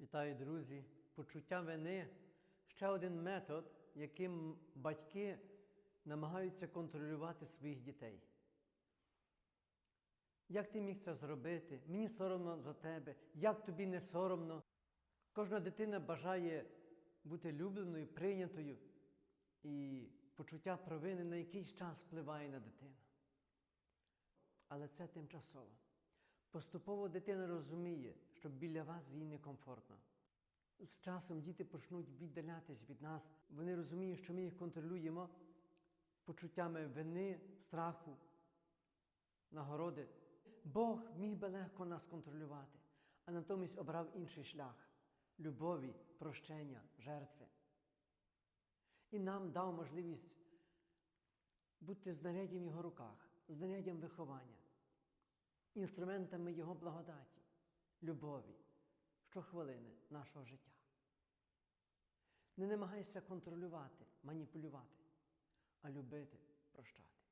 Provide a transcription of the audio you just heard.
Вітаю, друзі! Почуття вини ще один метод, яким батьки намагаються контролювати своїх дітей. Як ти міг це зробити? Мені соромно за тебе, як тобі не соромно. Кожна дитина бажає бути любленою, прийнятою, і почуття провини на якийсь час впливає на дитину. Але це тимчасово. Поступово дитина розуміє, що біля вас їй некомфортно. З часом діти почнуть віддалятись від нас. Вони розуміють, що ми їх контролюємо почуттями вини, страху, нагороди. Бог міг би легко нас контролювати, а натомість обрав інший шлях любові, прощення, жертви. І нам дав можливість бути знаряддям в його руках, знаряддям виховання, інструментами Його благодаті, любові, щохвилини нашого життя. Не намагайся контролювати, маніпулювати, а любити, прощати.